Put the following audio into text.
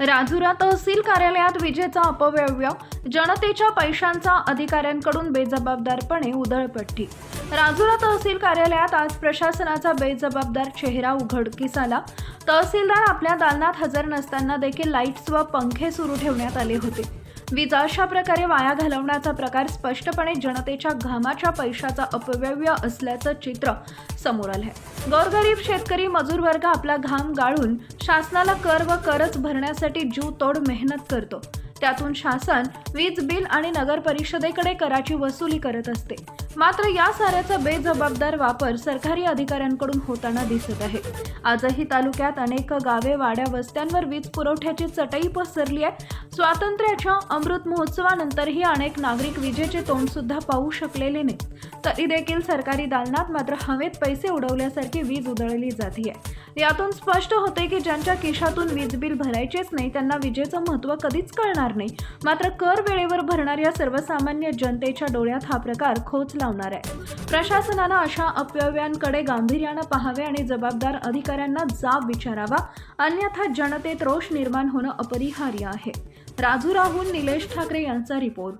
राजुरा तहसील कार्यालयात विजेचा अपव्यव्य जनतेच्या पैशांचा अधिकाऱ्यांकडून बेजबाबदारपणे उधळपट्टी. राजुरा तहसील कार्यालयात आज प्रशासनाचा बेजबाबदार चेहरा उघडकीस आला. तहसीलदार आपल्या दालनात हजर नसताना देखील लाईट्स व पंखे सुरू ठेवण्यात आले होते. वीज अशा प्रकारे वाया घालवण्याचा प्रकार स्पष्टपणे जनतेच्या घामाच्या पैशाचा अपव्यय असल्याचं चित्र समोर आलंय. गोरगरीब शेतकरी मजूर वर्ग आपला घाम गाळून शासनाला कर व करच भरण्यासाठी जीव तोड मेहनत करतो. त्यातून शासन वीज बिल आणि नगर परिषदेकडे कराची वसुली करत असते. मात्र या साऱ्याचा बेजबाबदार वापर सरकारी अधिकाऱ्यांकडून होताना दिसत आहे. आजही तालुक्यात अनेक गावे वाड्या वस्त्यांवर वीज पुरवठ्याची चटई पसरली आहे. स्वातंत्र्याच्या अमृत महोत्सवानंतरही अनेक नागरिक विजेचे तोंड सुद्धा पाहू शकलेले नाही तरी देखील सरकारी दालनात मात्र हवेत पैसे उडवल्यासारखी वीज उधळली जाते यातून स्पष्ट होते की ज्यांच्या खिशातून वीज बिल भरायचेच नाही त्यांना विजेचं महत्त्व कधीच कळणार नाही. मात्र कर वेळेवर भरणाऱ्या सर्वसामान्य जनतेच्या डोळ्यात हा प्रकार खोचला लावणार आहे. प्रशासनानं अशा अपव्ययांकडे गांभीर्यानं पाहावे आणि जबाबदार अधिकाऱ्यांना जाब विचारावा. अन्यथा जनतेत रोष निर्माण होणं अपरिहार्य आहे. राजू राहुल निलेश ठाकरे यांचा रिपोर्ट.